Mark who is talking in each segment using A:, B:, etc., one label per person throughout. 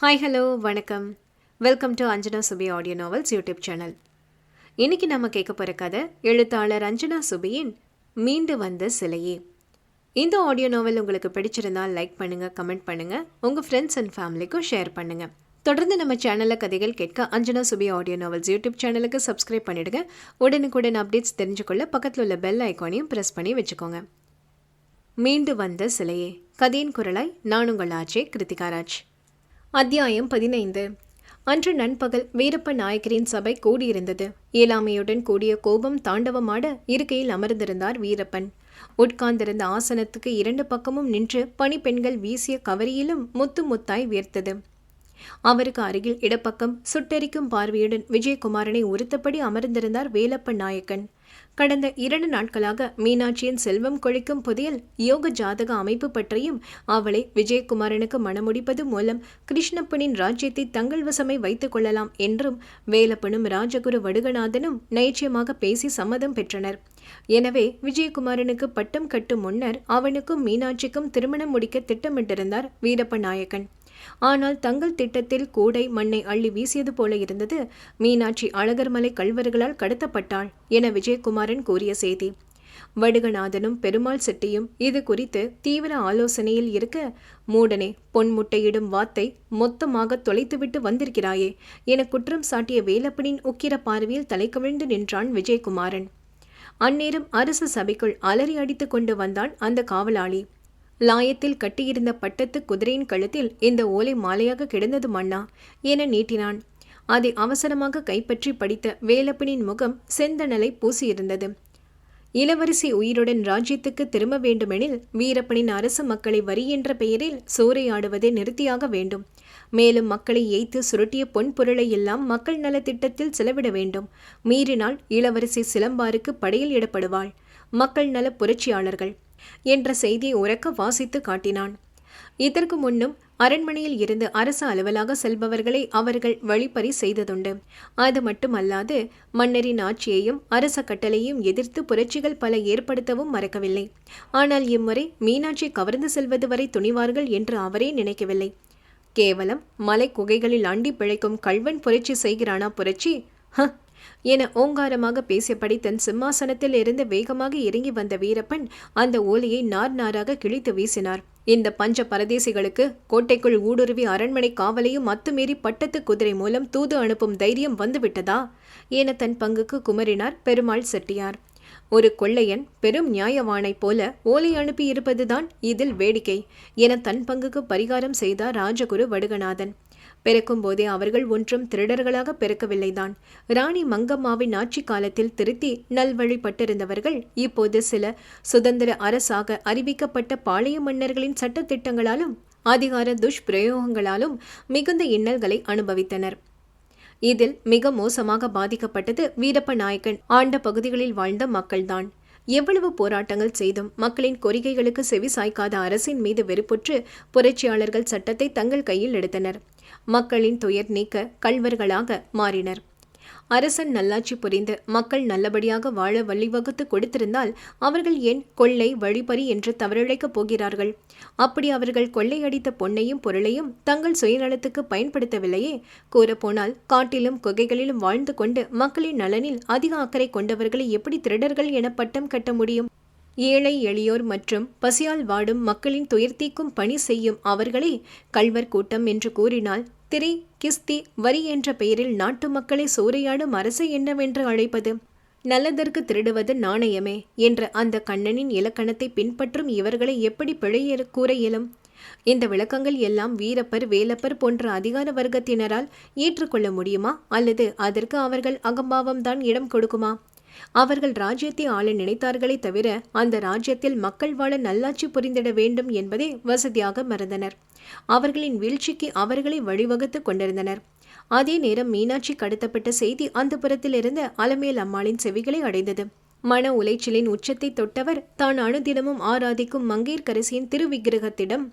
A: Hi hello வணக்கம். Welcome to Anjana Subi audio novels YouTube channel இன்னைக்கு நம்ம கேட்க போகிற கதை எழுத்தாளர் அஞ்சனா சுபியின் மீண்டு வந்த சிலையே. இந்த ஆடியோ நாவல் உங்களுக்கு பிடிச்சிருந்தால் லைக் பண்ணுங்கள் கமெண்ட் பண்ணுங்கள் உங்கள் ஃப்ரெண்ட்ஸ் அண்ட் ஃபேமிலிக்கும் ஷேர் பண்ணுங்கள் தொடர்ந்து நம்ம சேனலில் கதைகள் கேட்க Anjana Subi audio novels YouTube சேனலுக்கு சப்ஸ்கிரைப் பண்ணிவிடுங்க உடனுக்குடன் அப்டேட்ஸ் தெரிஞ்சுக்கொள்ள பக்கத்தில் உள்ள பெல் ஐக்கானையும் ப்ரெஸ் பண்ணி வச்சுக்கோங்க. மீண்டு வந்த சிலையே. கதையின் குரலாய் நான் உங்கள் ஆச்சே கிருத்திகாராஜ் அத்தியாயம் பதினைந்து. அன்று நண்பகல் வீரப்ப நாயக்கரின் சபை கூடியிருந்தது. இயலாமையுடன் கூடிய கோபம் தாண்டவமாட இருக்கையில் அமர்ந்திருந்தார் வீரப்பன். உட்கார்ந்திருந்த ஆசனத்துக்கு இரண்டு பக்கமும் நின்று பணிப்பெண்கள் வீசிய கவரியிலும் முத்து முத்தாய் வியர்த்தது. அவருக்கு அருகில் இடப்பக்கம் சுட்டெரிக்கும் பார்வையுடன் விஜயகுமாரனை உறுத்தபடி அமர்ந்திருந்தார் வேலப்ப நாயக்கன். கடந்த இரண்டு நாட்களாக மீனாட்சியின் செல்வம் கொழிக்கும் புதையல் யோக ஜாதக அமைப்பு பற்றியும் அவளை விஜயகுமாரனுக்கு மணமுடிப்பது மூலம் கிருஷ்ணப்பனின் ராஜ்யத்தை தங்கள் வசமை வைத்துக் கொள்ளலாம் என்றும் வேலப்பனும் ராஜகுரு வடுகநாதனும் நைச்சியமாக பேசி சம்மதம் பெற்றனர். எனவே விஜயகுமாரனுக்கு பட்டம் கட்டும் முன்னர் அவனுக்கும் மீனாட்சிக்கும் திருமணம் முடிக்க திட்டமிட்டிருந்தார் வீரப்ப நாயக்கன். ஆனால் தங்கள் திட்டத்தில் கூடை மண்ணை அள்ளி வீசியது போல இருந்தது. மீனாட்சி அழகர்மலை கல்வர்களால் கடத்தப்பட்டாள் என விஜயகுமாரன் கூறிய செய்தி. வடுகநாதனும் பெருமாள் செட்டியும் இது குறித்து தீவிர ஆலோசனையில் இருக்க மூடனே பொன் முட்டையிடும் வாத்தை மொத்தமாக தொலைத்துவிட்டு வந்திருக்கிறாயே என குற்றம் சாட்டிய வேலப்பனின் உக்கிர பார்வையில் தலை கவிழ்ந்து நின்றான் விஜயகுமாரன். அந்நேரம் அரசு சபைக்குள் அலறி அடித்துக் கொண்டு வந்தான் அந்த காவலாளி. லாயத்தில் கட்டியிருந்த பட்டத்து குதிரையின் கழுத்தில் இந்த ஓலை மாலையாக கிடந்தது மன்னா என நீட்டினான். அதை அவசரமாக கைப்பற்றி படித்த வேலப்பனின் முகம் செந்தணலை பூசியிருந்தது. இளவரசி உயிருடன் ராஜ்யத்துக்கு திரும்ப வேண்டுமெனில் வீரப்பனின் அரசு மக்களை வரி என்ற பெயரில் சூறையாடுவதை நிறுத்தியாக வேண்டும். மேலும் மக்களை ஏய்த்து சுருட்டிய பொன் பொருளை எல்லாம் மக்கள் நலத்திட்டத்தில் செலவிட வேண்டும். மீறினால் இளவரசி சிலம்பாருக்கு படையில் இடப்படுவாள். மக்கள் நல புரட்சியாளர்கள். என்ற செய்தியை உறக்க வாசித்து காட்டினான். இதற்கு முன்னும் அரண்மனையில் இருந்து அரசு அலுவலாக செல்பவர்களை அவர்கள் வழிப்பறி செய்ததுண்டு. அது மட்டுமல்லாது மன்னரின் ஆட்சியையும் அரச கட்டளையும் எதிர்த்து புரட்சிகள் பல ஏற்படுத்தவும் மறக்கவில்லை. ஆனால் இம்முறை மீனாட்சி கவர்ந்து செல்வது வரை துணிவார்கள் என்று அவரே நினைக்கவில்லை. கேவலம் மலை குகைகளில் அண்டி பிழைக்கும் கல்வன் புரட்சி செய்கிறானா புரட்சி? ஹ! என ஓங்காரமாக பேசியபடி தன் சிம்மாசனத்தில் இருந்து வேகமாக இறங்கி வந்த வீரப்பன் அந்த ஓலையை நார் நாராக கிழித்து வீசினார். இந்த பஞ்ச பரதேசிகளுக்கு கோட்டைக்குள் ஊடுருவி அரண்மனை காவலையும் அத்துமீறி பட்டத்து குதிரை மூலம் தூது அனுப்பும் தைரியம் வந்துவிட்டதா? என தன் பங்குக்கு குமரினார் பெருமாள் செட்டியார். ஒரு கொள்ளையன் பெரும் நியாயவானைப் போல ஓலை அனுப்பி இருப்பதுதான் இதில் வேடிக்கை என தன் பங்குக்கு பரிகாரம் செய்தார் ராஜகுரு வடுகநாதன். பிறக்கும் போதே அவர்கள் ஒன்றும் திருடர்களாக பிறக்கவில்லைதான். ராணி மங்கம்மாவின் ஆட்சி காலத்தில் திருத்தி நல்வழிப்பட்டிருந்தவர்கள் இப்போது சில சுதந்திர அரசாக அறிவிக்கப்பட்ட பாளைய மன்னர்களின் சட்டத்திட்டங்களாலும் அதிகார துஷ்பிரயோகங்களாலும் மிகுந்த இன்னல்களை அனுபவித்தனர். இதில் மிக மோசமாக பாதிக்கப்பட்டது வீரப்ப நாயக்கன். ஆண்ட பகுதிகளில் வாழ்ந்த மக்கள்தான். எவ்வளவு போராட்டங்கள் செய்தும் மக்களின் கோரிக்கைகளுக்கு செவி சாய்க்காத அரசின் மீது வெறுப்புற்று புரட்சியாளர்கள் சட்டத்தை தங்கள் கையில் எடுத்தனர். மக்களின் துயர் நீக்க கல்வர்களாக மாறினர். அரசன் நல்லாட்சி புரிந்து மக்கள் நல்லபடியாக வாழ வழிவகுத்து கொடுத்திருந்தால் அவர்கள் ஏன் கொள்ளை வழிபறி என்று தவறிழைக்கப் போகிறார்கள்? அப்படி அவர்கள் கொள்ளையடித்த பொன்னையும் பொருளையும் தங்கள் சுயநலத்துக்கு பயன்படுத்தவில்லையே? கூறப்போனால் காட்டிலும் குகைகளிலும் வாழ்ந்து கொண்டு மக்களின் நலனில் அதிக அக்கறை கொண்டவர்களை எப்படி திருடர்கள் என பட்டம் கட்ட முடியும்? ஏழை எளியோர் மற்றும் பசியால் வாடும் மக்களின் துயர்த்தீக்கும் பணி செய்யும் அவர்களே கல்வர் கூட்டம் என்று கூறினால் திரை கிஸ்தி வரி என்ற பெயரில் நாட்டு மக்களை சூறையாடும் அரசு என்னவென்று அழைப்பது? நல்லதற்கு திருடுவது நாணயமே என்ற அந்த கண்ணனின் இலக்கணத்தை பின்பற்றும் இவர்களை எப்படி பிழைய கூற இயலும்? இந்த விளக்கங்கள் எல்லாம் வீரப்பர் வேலப்பர் போன்ற அதிகார வர்க்கத்தினரால் ஏற்றுக்கொள்ள முடியுமா? அல்லது அதற்கு அவர்கள் அகம்பாவம்தான் இடம் கொடுக்குமா? அவர்கள் ராஜ்யத்தை ஆள நினைத்தார்களே தவிர அந்த ராஜ்யத்தில் மக்கள் வாழ நல்லாட்சி புரிந்திட வேண்டும் என்பதே வசதியாக மறந்தனர். அவர்களின் வீழ்ச்சிக்கு அவர்களை வழிவகுத்து கொண்டிருந்தனர். அதே நேரம் மீனாட்சி கடத்தப்பட்ட செய்தி அந்த புறத்திலிருந்து அலமேல் அம்மாளின் செவிகளை அடைந்தது. மன உளைச்சலின் உச்சத்தை தொட்டவர் தான் அணுதினமும் ஆராதிக்கும் மங்கையர்கரசியின் திருவிக்கிரகத்திடம்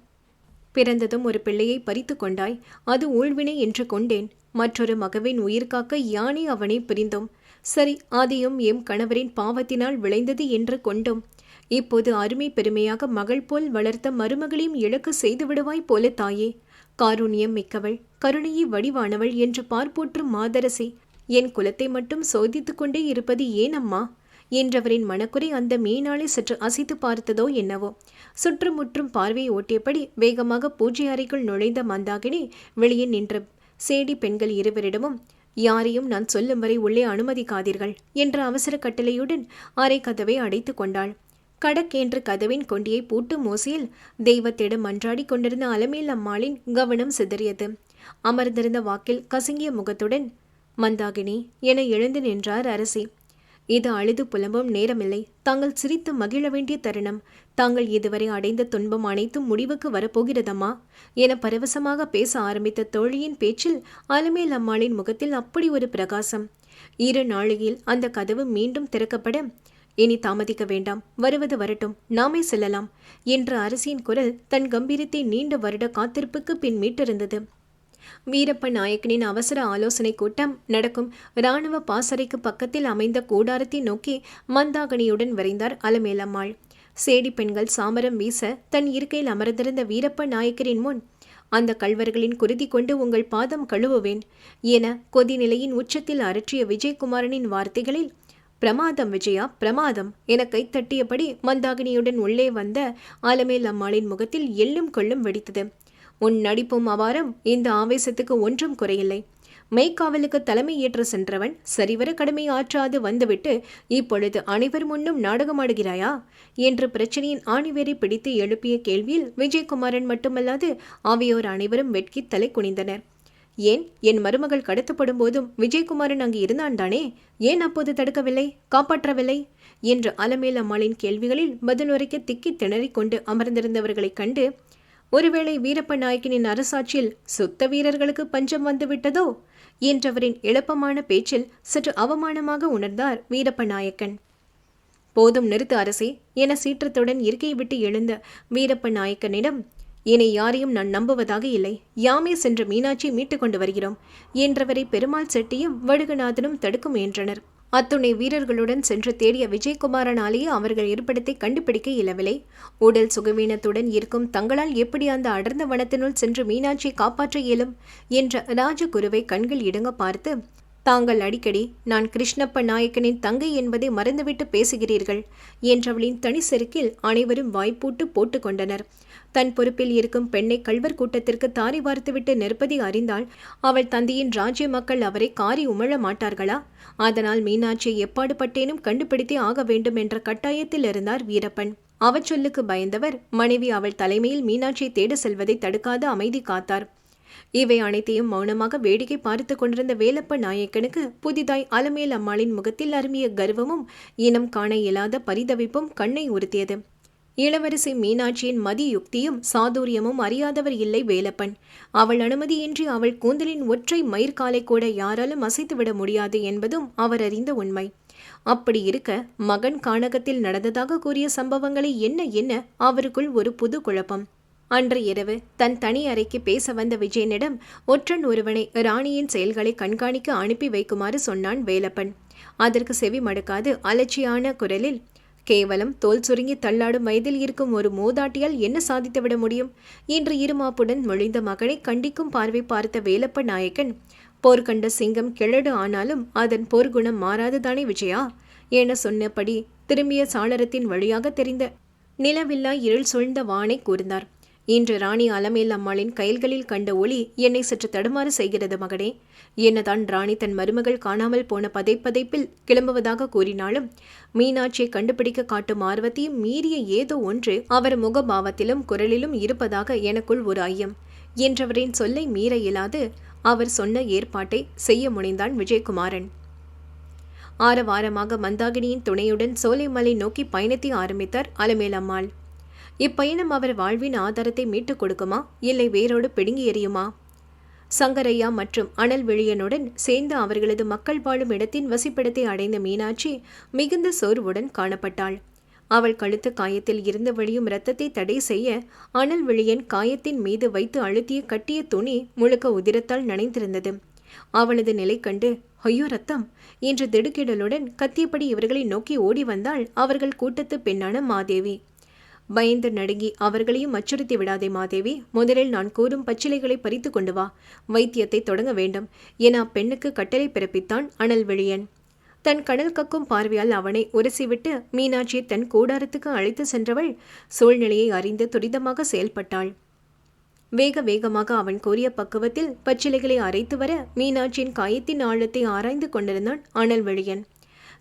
A: பிறந்ததும் ஒரு பிள்ளையை பறித்து கொண்டாய் அது ஊழ்வினை என்று கொண்டேன். மற்றொரு மகவின் உயிர்காக்க யானை அவனை பிரிந்தோம். சரி ஆதியும் எம் கணவரின் பாவத்தினால் விளைந்தது என்று கொண்டோம். இப்போது அருமை பெருமையாக மகள் போல் வளர்த்த மருமகளையும் இழக்க செய்து விடுவாய் போல தாயே. காருண்யம் மிக்கவள் கருணையை வடிவானவள் என்று பார்ப்போற்றும் மாதரசி. என் குலத்தை மட்டும் சோதித்துக் கொண்டே இருப்பது ஏன் அம்மா? என்றவரின் மனக்குறை அந்த மீனாளை சற்று அசைத்து பார்த்ததோ என்னவோ. சுற்றுமுற்றும் பார்வையை ஓட்டியபடி வேகமாக பூஜை அறைக்குள் நுழைந்த மந்தாகினி வெளியே நின்ற சேடி பெண்கள் இருவரிடமும் யாரையும் நான் சொல்லும் வரை உள்ளே அனுமதிக்காதீர்கள் என்ற அவசர கட்டளையுடன் அறை கதவை அடைத்து கொண்டாள். கடக் என்று கதவின் கொண்டியை பூட்டு மோசியில் தெய்வத்திடம் மன்றாடி கொண்டிருந்த அலமேல் அம்மாளின் கவனம் சிதறியது. அமர்ந்திருந்த வாக்கில் கசங்கிய முகத்துடன் மந்தாகினி என எழுந்து நின்றார் அரசி. இது அழுது புலம்பும் நேரமில்லை. தாங்கள் சிரித்து மகிழ வேண்டிய தருணம். தாங்கள் இதுவரை அடைந்த துன்பம் அனைத்தும் முடிவுக்கு வரப்போகிறதம்மா? என பரவசமாக பேச ஆரம்பித்த தோழியின் பேச்சில் அலமேல் அம்மாளின் முகத்தில் அப்படி ஒரு பிரகாசம். இரு நாளிகையில் அந்த கதவு மீண்டும் திறக்கப்பட இனி தாமதிக்க வேண்டாம். வருவது வரட்டும். நாமே செல்லலாம் என்ற அரசியின் குரல் தன் கம்பீரத்தை நீண்ட வருட காத்திருப்புக்கு பின் மீட்டிருந்தது. வீரப்ப நாயக்கனின் அவசர ஆலோசனை கூட்டம் நடக்கும். இராணுவ பாசறைக்கு பக்கத்தில் அமைந்த கூடாரத்தை நோக்கி மந்தாகனியுடன் விரைந்தார் அலமேலம்மாள். சேடி பெண்கள் சாமரம் வீச தன் இருக்கையில் அமர்ந்திருந்த வீரப்ப நாயக்கரின் முன் அந்த கல்வர்களின் குருதி கொண்டு உங்கள் பாதம் கழுவுவேன் என கொதிநிலையின் உச்சத்தில் அரற்றிய விஜயகுமாரனின் வார்த்தைகளில் பிரமாதம் விஜயா பிரமாதம் என கைத்தட்டியபடி மந்தாகினியுடன் உள்ளே வந்த ஆலமேல் அம்மாளின் முகத்தில் எள்ளும் கொள்ளும் வெடித்தது. உன் நடிப்பும் அவாரம் இந்த ஆவேசத்துக்கு ஒன்றும் குறையில்லை. மெய்க்காவலுக்கு தலைமை ஏற்று சென்றவன் சரிவர கடமை ஆற்றாது வந்துவிட்டு இப்பொழுது அனைவர் முன்னும் நாடகமாடுகிறாயா? என்று பிரச்சனையின் ஆணிவேரை பிடித்து எழுப்பிய கேள்வியில் விஜயகுமாரன் மட்டுமல்லாது அவையோர் அனைவரும் வெட்கி தலை குனிந்தனர். ஏன்? என் மருமகள் கடத்தப்படும் போதும் விஜயகுமாரன் அங்கு இருந்தான் தானே? ஏன் அப்போது தடுக்கவில்லை? காப்பாற்றவில்லை? என்று அலமேல் அம்மாளின் கேள்விகளில் பதிலுரைக்க திக்கி திணறிக் கொண்டு அமர்ந்திருந்தவர்களைக் கண்டு ஒருவேளை வீரப்ப நாயக்கனின் அரசாட்சியில் சுத்த வீரர்களுக்கு பஞ்சம் வந்துவிட்டதோ? என்றவரின் எழுப்பமான பேச்சில் சற்று அவமானமாக உணர்ந்தார் வீரப்ப நாயக்கன். போதும் நிறுத்து அரசே என சீற்றத்துடன் இருக்கையை விட்டு எழுந்த வீரப்ப நாயக்கனிடம் இனி யாரையும் நான் நம்புவதாக இல்லை. யாமே சென்று மீனாட்சி மீட்டுக் கொண்டு வருகிறோம் என்றவரை பெருமாள் செட்டியும் வடுகநாதனும் தடுக்க முயன்றனர் அத்துணை வீரர்களுடன் சென்று தேடிய விஜயகுமாரனாலேயே அவர்கள் இருப்பிடத்தை கண்டுபிடிக்க இயலவில்லை. உடல் சுகவீனத்துடன் இருக்கும் தங்களால் எப்படி அந்த அடர்ந்த வனத்தினுள் சென்று மீனாட்சியை காப்பாற்ற இயலும்? என்ற ராஜகுருவை கண்கள் இடங்க பார்த்து தாங்கள் அடிக்கடி நான் கிருஷ்ணப்ப நாயக்கனின் தங்கை என்பதை மறந்துவிட்டு பேசுகிறீர்கள் என்றவளின் தனி செருக்கில் அனைவரும் வாய்ப்பூட்டு போட்டுக்கொண்டனர் தன் பொறுப்பில் இருக்கும் பெண்ணை கல்வர் கூட்டத்திற்கு தாரி வார்த்துவிட்டு நிற்பதை அறிந்தால் அவள் தந்தையின் ராஜ்ய மக்கள் அவரை காரி உமழ மாட்டார்களா? அதனால் மீனாட்சியை எப்பாடுபட்டேனும் கண்டுபிடித்தே ஆக வேண்டும் என்ற கட்டாயத்தில் இருந்தார் வீரப்பன். அவச்சொல்லுக்கு பயந்தவர் மனைவி அவள் தலைமையில் மீனாட்சியை தேட செல்வதை தடுக்காத அமைதி காத்தார். இவை அனைத்தையும் மௌனமாக வேடிக்கை பார்த்து கொண்டிருந்த வேலப்ப நாயக்கனுக்கு புதிதாய் அலமேல் அம்மாளின் முகத்தில் அருமிய கர்வமும் இனம் காண இயலாத பரிதவிப்பும் கண்ணை உறுத்தியது. இளவரசி மீனாட்சியின் மதி யுக்தியும் சாதுரியமும் அறியாதவர் இல்லை வேலப்பன். அவள் அனுமதியின்றி அவள் கூந்தலின் ஒற்றை மயிர்காலை கூட யாராலும் அசைத்துவிட முடியாது என்பதும் அவர் அறிந்த உண்மை. அப்படி இருக்க மகன் கானகத்தில் நடந்ததாக கூறிய சம்பவங்களை என்ன என்ன அவருக்குள் ஒரு புது குழப்பம். அன்று இரவு தன் தனி அறைக்கு பேச வந்த விஜயனிடம் ஒற்றன் ஒருவனை ராணியின் செயல்களை கண்காணிக்க அனுப்பி வைக்குமாறு சொன்னான் வேலப்பன். அதற்கு செவி மடுக்காது அலட்சியான குரலில் கேவலம் தோல் சுருங்கி தள்ளாடும் வயதில் இருக்கும் ஒரு மூதாட்டியால் என்ன சாதித்துவிட முடியும்? இன்று இருமாப்புடன் மொழிந்த மகனை கண்டிக்கும் பார்வை பார்த்த வேலப்ப நாயக்கன் போர்க்கண்ட சிங்கம் கிழடு ஆனாலும் அதன் போர்க்குணம் மாறாதுதானே விஜயா என சொன்னபடி திரும்பிய சாளரத்தின் வழியாக தெரிந்த நிலவில்லா இருள் சூழ்ந்த வானை கூர்ந்தார். இன்று ராணி அலமேல் அம்மாளின் கைல்களில் கண்ட ஒளி என்னை சற்று தடுமாறு செய்கிறது மகனே. என்னதான் ராணி தன் மருமகள் காணாமல் போன பதைப்பதைப்பில் கிளம்புவதாக கூறினாலும் மீனாட்சியை கண்டுபிடிக்க காட்டும் ஆர்வத்தையும் மீறிய ஏதோ ஒன்று அவர் முகபாவத்திலும் குரலிலும் இருப்பதாக எனக்குள் ஒரு ஐயம். என்றவரின் சொல்லை மீற இயலாது அவர் சொன்ன ஏற்பாட்டை செய்ய முனைந்தான் விஜயகுமாரன். ஆரவாரமாக மந்தாகினியின் துணையுடன் சோலைமலை நோக்கி பயணத்தை ஆரம்பித்தார் அலமேலம்மாள் இப்பயணம் அவர் வாழ்வின் ஆதாரத்தை மீட்டுக் கொடுக்குமா? இல்லை வேரோடு பிடுங்கி எறியுமா? சங்கரையா மற்றும் அனல் விழியனுடன் சேர்ந்து அவர்களது மக்கள் வாழும் இடத்தின் வசிப்பிடத்தை அடைந்த மீனாட்சி மிகுந்த சோர்வுடன் காணப்பட்டாள். அவள் கழுத்து காயத்தில் இருந்து வழியும் இரத்தத்தை தடை செய்ய அனல் விழியன் காயத்தின் மீது வைத்து அழுத்திய கட்டிய துணி முழுக்க உதிரத்தால் நனைந்திருந்தது. அவளது நிலை கண்டு ஐயோ ரத்தம்! என்று திடுக்கிடலுடன் கத்தியபடி இவர்களை நோக்கி ஓடி வந்தாள் அவர்கள் கூட்டத்து பெண்ணான மாதேவி. பயந்து நடுங்கி அவர்களையும் அச்சுறுத்தி விடாதே மாதேவி முதலில் நான் கூறும் பச்சிலைகளை பறித்து கொண்டு வா வைத்தியத்தை தொடங்க வேண்டும் என அப்பெண்ணுக்கு கட்டளை பிறப்பித்தான் அனல் விழியன். தன் கடல் கக்கும் பார்வையால் அவனை உரசிவிட்டு மீனாட்சியை தன் கூடாரத்துக்கு அழைத்து சென்றவள் சூழ்நிலையை அறிந்து துரிதமாக செயல்பட்டாள். வேக வேகமாக அவன் கூறிய பக்குவத்தில் பச்சிலைகளை அரைத்து வர மீனாட்சியின் காயத்தின் ஆழத்தை ஆராய்ந்து கொண்டிருந்தான் அனல் வெளியன்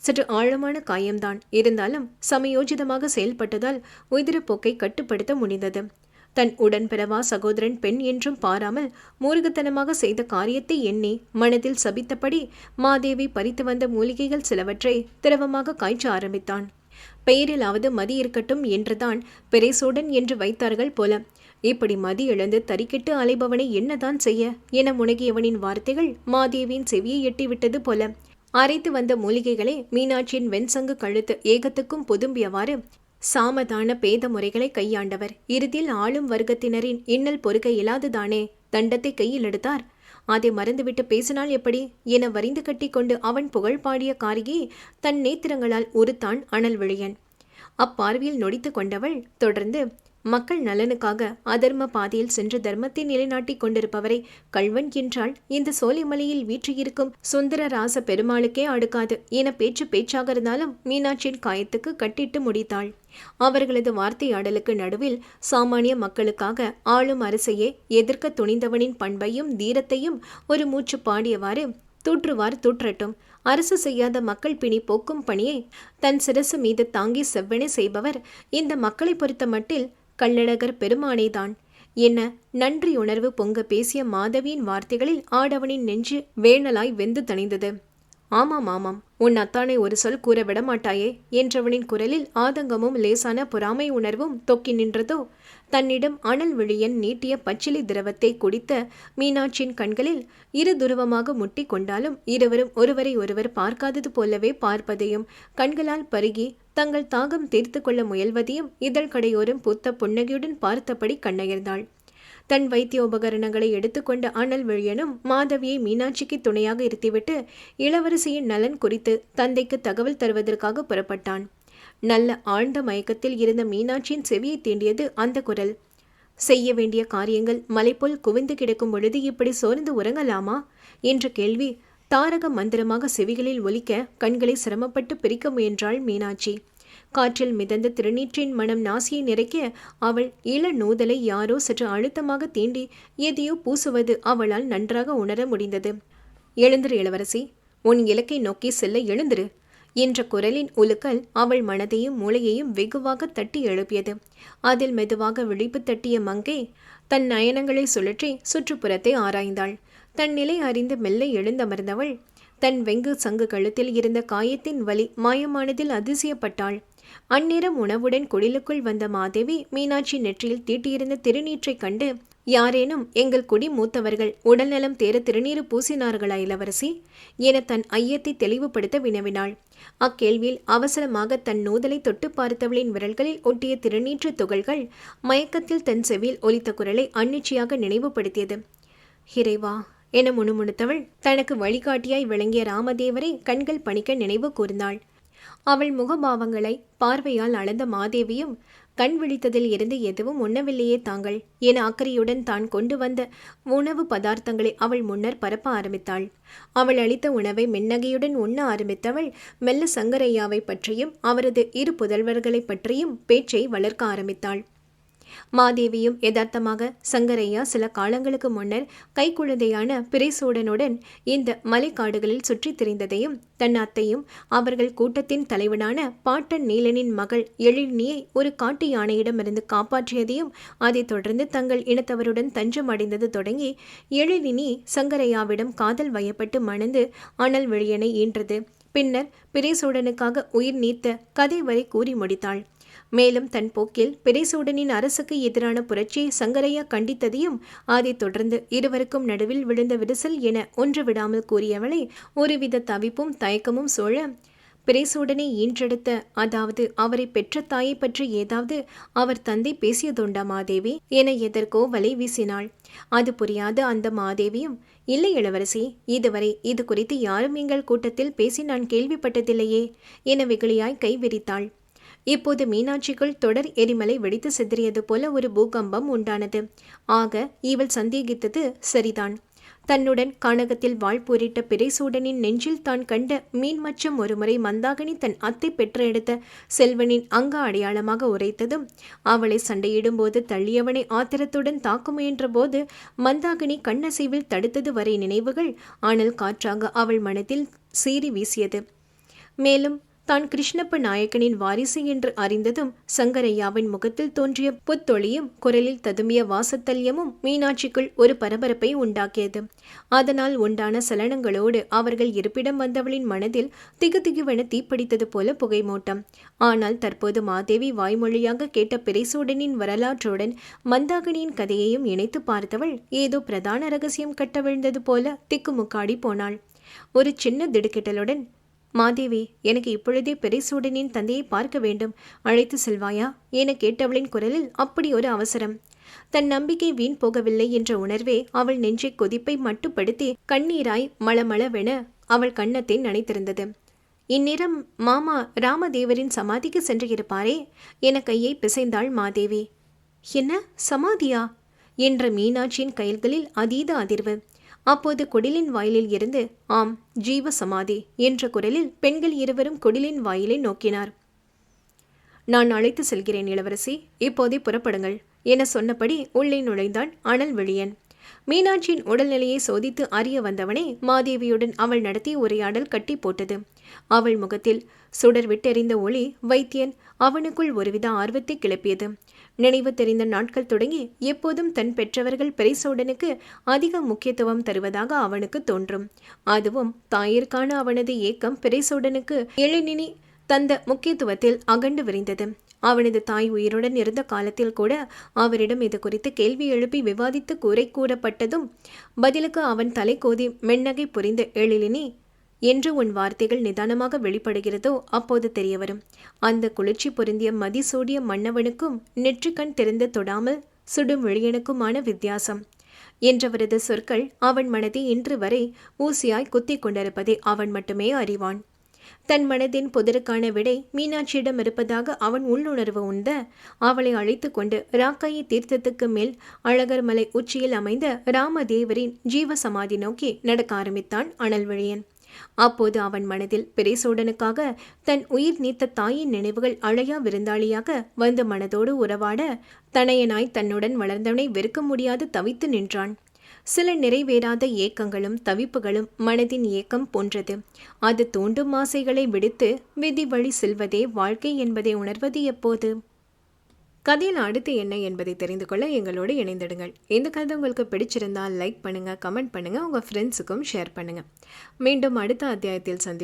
A: சற்று ஆழமான காயம்தான். இருந்தாலும் சமயோஜிதமாக செயல்பட்டதால் உதிரப்போக்கை கட்டுப்படுத்த முடிந்தது. தன் உடன்பிறவா சகோதரன் பெண் என்றும் பாராமல் மூர்கத்தனமாக செய்த காரியத்தை எண்ணி மனதில் சபித்தபடி மாதேவி பறித்து வந்த மூலிகைகள் சிலவற்றை திரவமாக காய்ச்ச ஆரம்பித்தான். பெயரிலாவது மதி இருக்கட்டும் என்றுதான் பெரேசோடன் என்று வைத்தார்கள் போல. இப்படி மதி இழந்து தறிக்கிட்டு அலைபவனை என்னதான் செய்ய என முனகியவனின் வார்த்தைகள் மாதேவியின் செவியை எட்டிவிட்டது போல. அரைத்து வந்த மூலிகைகளை மீனாட்சியின் வெண்சங்கு கழுத்து ஏகத்துக்கும் பொதும்பியவாறு சாமதான பேத முறைகளை கையாண்டவர். இறுதியில் ஆளும் வர்க்கத்தினரின் இன்னல் பொறுக்க இயலாதுதானே தண்டத்தை கையில் எடுத்தார். அதை மறந்துவிட்டு பேசினால் எப்படி? என வரிந்து கட்டி கொண்டு அவன் புகழ் பாடிய காரியை தன் நேத்திரங்களால் உறுத்தான் அனல் விழியன். அப்பார்வையில் நொடித்து கொண்டவள் தொடர்ந்து மக்கள் நலனுக்காக அதர்ம பாதையில் சென்று தர்மத்தை நிலைநாட்டிக் கொண்டிருப்பவரை கல்வன் என்றால் இந்த சோலைமலையில் வீற்றிருக்கும் சுந்தரராச பெருமாளுக்கே அடுக்காது என பேச்சு பேச்சாக இருந்தாலும் மீனாட்சியின் காயத்துக்கு கட்டிட்டு முடித்தாள். அவர்களது வார்த்தையாடலுக்கு நடுவில் சாமானிய மக்களுக்காக ஆளும் அரசையே எதிர்க்க துணிந்தவனின் பண்பையும் தீரத்தையும் ஒரு மூச்சு பாடியவாறு தூற்றுவார் தூற்றட்டும். அரசு செய்யாத மக்கள் பிணி போக்கும் பணியை தன் சிரசு மீது தாங்கி செவ்வனே செய்பவர். இந்த மக்களை பொறுத்த மட்டில் கள்ளழகர் பெருமானேதான். என்ன நன்றி உணர்வு பொங்க பேசிய மாதவியின் வார்த்தைகளில் ஆடவனின் நெஞ்சு வேணலாய் வெந்து தணிந்தது. ஆமாம் ஆமாம். உன் அத்தானை ஒரு சொல் கூற விடமாட்டாயே என்றவனின் குரலில் ஆதங்கமும் லேசான பொறாமை உணர்வும் தொக்கி நின்றதோ தன்னிடம் அனல் விழியன் நீட்டிய பச்சிலி திரவத்தை குடித்த மீனாட்சியின் கண்களில் இரு துருவமாக முட்டி கொண்டாலும் இருவரும் ஒருவரை ஒருவர் பார்க்காதது போலவே பார்ப்பதையும் கண்களால் பருகி தங்கள் தாகம் தீர்த்து கொள்ள முயல்வதையும் இதழ்கடையோரும் புத்த புன்னகையுடன் பார்த்தபடி கண்ணயர்ந்தாள். தன் வைத்திய உபகரணங்களை எடுத்துக்கொண்ட அனல் விழியனும் மாதவியை மீனாட்சிக்கு துணையாக இருத்திவிட்டு இளவரசியின் நலன் குறித்து தந்தைக்கு தகவல் தருவதற்காக புறப்பட்டான். நல்ல ஆழ்ந்த மயக்கத்தில் இருந்த மீனாட்சியின் செவியை தீண்டியது அந்த குரல். செய்ய வேண்டிய காரியங்கள் மலைப்போல் குவிந்து கிடக்கும் பொழுது இப்படி சோர்ந்து உறங்கலாமா? என்ற கேள்வி தாரக மந்திரமாக செவிகளில் ஒலிக்க கண்களை சிரமப்பட்டு பிரிக்க முயன்றாள் மீனாட்சி. காற்றில் மிதந்த திருநீற்றின் மனம் நாசியை நிறைக்க அவள் இள நூதலை யாரோ சற்று அழுத்தமாக தீண்டி எதையோ பூசுவது அவளால் நன்றாக உணர முடிந்தது. எழுந்திரு இளவரசி உன் இலக்கை நோக்கி செல்ல எழுந்திரு என்ற குரலின் உலுக்கல் அவள் மனதையும் மூளையையும் வெகுவாக தட்டி எழுப்பியது. அதில் மெதுவாக விழிப்பு தட்டிய மங்கை தன் நயனங்களை சுழற்றி சுற்றுப்புறத்தை ஆராய்ந்தாள். தன் நிலை அறிந்து மெல்ல எழுந்தமர்ந்தவள் தன் வெங்கு சங்கு கழுத்தில் இருந்த காயத்தின் வலி மாயமானதில் அதிசயப்பட்டாள். அந்நேரம் உணவுடன் குடிலுக்குள் வந்த மாதேவி மீனாட்சி நெற்றியில் தீட்டியிருந்த திருநீற்றைக் கண்டு யாரேனும் எங்கள் குடி மூத்தவர்கள் உடல்நலம் தேர திருநீறு பூசினார்களா இளவரசி என தன் ஐயத்தை தெளிவுபடுத்த வினவினாள். அக்கேள்வியில் அவசரமாக தன் நூதலை தொட்டு பார்த்தவளின் விரல்களில் ஒட்டிய திருநீற்று துகள்கள் மயக்கத்தில் தன் செவியில் ஒலித்த குரலை அன்னிச்சையாக நினைவுபடுத்தியது. இறைவா என முணுமுணுத்தவள் தனக்கு வழிகாட்டியாய் விளங்கிய ராமதேவரை கண்கள் பணிக்க நினைவு கூர்ந்தாள். அவள் முகபாவங்களை பார்வையால் அளந்த மாதேவியும் கண் விழித்ததில் இருந்து எதுவும் உண்ணவில்லையே தாங்கள் என அக்கறையுடன் தான் கொண்டு வந்த உணவு பதார்த்தங்களை அவள் முன்னர் பரப்ப ஆரம்பித்தாள். அவள் அளித்த உணவை மின்னகையுடன் உண்ண ஆரம்பித்தவள் மெல்ல சங்கரையாவை பற்றியும் அவரது இரு புதல்வர்களைப் பற்றியும் பேச்சை வளர்க்க ஆரம்பித்தாள். மாதேவியும் யதார்த்தமாக சங்கரையா சில காலங்களுக்கு முன்னர் கைக்குழந்தையான பிரேசோடனுடன் இந்த மலைக்காடுகளில் சுற்றித் திரிந்ததையும் தன் அத்தையும் அவர்கள் கூட்டத்தின் தலைவனான பாட்டன் நீலனின் மகள் எழினியை ஒரு காட்டு யானையிடமிருந்து காப்பாற்றியதையும் அதைத் தொடர்ந்து தங்கள் இனத்தவருடன் தஞ்சம் அடைந்தது தொடங்கி எழிலினி சங்கரையாவிடம் காதல் வயப்பட்டு மணந்து அனல் வெளியனை ஈன்றது. பின்னர் பிரேசூடனுக்காக உயிர் நீத்த கதை வரை கூறி முடித்தாள். மேலும் தன் போக்கில் பிரேசூடனின் அரசுக்கு எதிரான புரட்சியை சங்கரையா கண்டித்ததையும் அதைத் தொடர்ந்து இருவருக்கும் நடுவில் விழுந்த விரிசல் என ஒன்று விடாமல் கூறியவளை ஒருவித தவிப்பும் தயக்கமும் சூழ பிரேசூடனை ஈன்றெடுத்த அதாவது அவரை பெற்ற தாயை பற்றி ஏதாவது அவர் தந்தை பேசியதுண்டா மாதேவி? என எதற்கோ வலை வீசினாள். அது புரியாத அந்த மாதேவியும் இல்லை இளவரசி இதுவரை இது குறித்து யாரும் எங்கள் கூட்டத்தில் பேசி நான் கேள்விப்பட்டதில்லையே என வெகுளியாய் கை விரித்தாள். இப்போது மீனாட்சிக்குள் தொடர் எரிமலை வெடித்து சிதறியது போல ஒரு பூகம்பம் உண்டானது. ஆக இவள் சந்தேகித்தது சரிதான். தன்னுடன் கானகத்தில் வாழ் போரிட்ட பிறைசூடனின் நெஞ்சில் தான் கண்ட மீன் மச்சம் ஒருமுறை மந்தாகனி தன் அத்தை பெற்ற எடுத்த செல்வனின் அங்க அடையாளமாக உரைத்ததும் அவளை சண்டையிடும்போது தள்ளியவனை ஆத்திரத்துடன் தாக்க முயன்றபோது மந்தாகினி கண்ணசைவில் தடுத்தது வரை நினைவுகள் ஆனால் காற்றாக அவள் மனத்தில் சீறி வீசியது. மேலும் தான் கிருஷ்ணப்ப நாயக்கனின் வாரிசு என்று அறிந்ததும் சங்கரையாவின் முகத்தில் தோன்றிய புத்தொளியும் குரலில் ததுமிய வாசத்தல்யமும் மீனாட்சிக்குள் ஒரு பரபரப்பை உண்டாக்கியது. அதனால் உண்டான சலனங்களோடு அவர்கள் இருப்பிடம் வந்தவளின் மனதில் திகு திகுவென தீப்பிடித்தது போல புகைமூட்டம். ஆனால் தற்போது மாதேவி வாய்மொழியாக கேட்ட பிரைசூடனின் வரலாற்றுடன் மந்தாகினியின் கதையையும் இணைத்து பார்த்தவள் ஏதோ பிரதான ரகசியம் கட்டவிழ்ந்தது போல திக்குமுக்காடி போனாள். ஒரு சின்ன திடுக்கிட்டலுடன் மாதேவி எனக்கு இப்பொழுதே பெரிசூடனின் தந்தையை பார்க்க வேண்டும். அழைத்து செல்வாயா? என கேட்டவளின் குரலில் அப்படி ஒரு அவசரம். தன் நம்பிக்கை வீண் போகவில்லை என்ற உணர்வே அவள் நெஞ்சை கொதிப்பை மட்டுப்படுத்தி கண்ணீராய் மளமளவென அவள் கண்ணத்தை நனைத்திருந்தது. இந்நேரம் மாமா ராமதேவரின் சமாதிக்கு சென்று இருப்பாரே என கையை பிசைந்தாள் மாதேவி. என்ன? சமாதியா? என்ற மீனாட்சியின் கைல்களில் அதீத அதிர்வு. அப்போது குடிலின் வாயிலில் இருந்து ஆம் ஜீவ சமாதி என்ற குரலில் பெண்கள் இருவரும் குடிலின் வாயிலை நோக்கினார். நான் அழைத்து செல்கிறேன் இளவரசி இப்போதே புறப்படுங்கள் என சொன்னபடி உள்ளே நுழைந்தான் அனல் வெளியன் மீனாட்சியின் உடல்நிலையை சோதித்து அறிய வந்தவனே மாதேவியுடன் அவள் நடத்திய உரையாடல் கட்டி போட்டது. அவள் முகத்தில் சுடர் விட்டெறிந்த ஒளி வைத்தியன் அவனுக்குள் ஒருவித ஆர்வத்தை கிளப்பியது. நினைவு தெரிந்த நாட்கள் தொடங்கி எப்போதும் தன் பெற்றவர்கள் பெரிசோடனுக்கு அதிக முக்கியத்துவம் தருவதாக அவனுக்கு தோன்றும். அதுவும் தாயிற்கான அவனது ஏக்கம் பெரிசோடனுக்கு எழினினி தந்த முக்கியத்துவத்தில் அகண்டு விரிந்தது. அவனது தாய் உயிருடன் இருந்த காலத்தில் கூட அவரிடம் இது குறித்து கேள்வி எழுப்பி விவாதித்து கூரை கூறப்பட்டதும் பதிலுக்கு அவன் தலை கோதி மென்னகை புரிந்த எழிலினி என்று உன் வார்த்தைகள் நிதானமாக வெளிப்படுகிறதோ அப்போது தெரியவரும். அந்த குளிர்ச்சி பொருந்திய மதிசூடிய மன்னவனுக்கும் நெற்றிக்கண் திறந்து தொடாமல் சுடும் வெளியனுக்குமான வித்தியாசம். என்றவரது சொற்கள் அவன் மனதை இன்று வரை ஊசியாய் குத்திக் கொண்டிருப்பதை அவன் மட்டுமே அறிவான். தன் மனதின் புதருக்கான விடை மீனாட்சியிடம் இருப்பதாக அவன் உள்ளுணர்வு உந்த அவளை அழைத்து கொண்டு ராக்காயி தீர்த்தத்துக்கு மேல் அழகர் மலை உச்சியில் அமைந்த ராமதேவரின் ஜீவ சமாதி நோக்கி நடக்க ஆரம்பித்தான் அனல்வழியன். அப்போது அவன் மனதில் பிரேசோடனுக்காக தன் உயிர் நீத்த தாயின் நினைவுகள் அழையா விருந்தாளியாக வந்து மனதோடு உறவாட தனையனாய் தன்னுடன் வளர்ந்தவனை வெறுக்க முடியாது தவித்து நின்றான். சில நிறைவேறாத ஏக்கங்களும் தவிப்புகளும் மனதின் ஏக்கம் போன்றது. அது தூண்டும் ஆசைகளை விடுத்து விதி வழி செல்வதே வாழ்க்கை என்பதை உணர்வது எப்போது? கதையில் அடுத்து என்ன என்பதை தெரிந்து கொள்ள எங்களோடு இணைந்திடுங்கள். இந்த கதை உங்களுக்கு பிடிச்சிருந்தால் லைக் பண்ணுங்கள் கமெண்ட் பண்ணுங்கள் உங்கள் ஃப்ரெண்ட்ஸுக்கும் ஷேர் பண்ணுங்கள் மீண்டும் அடுத்த அத்தியாயத்தில் சந்தி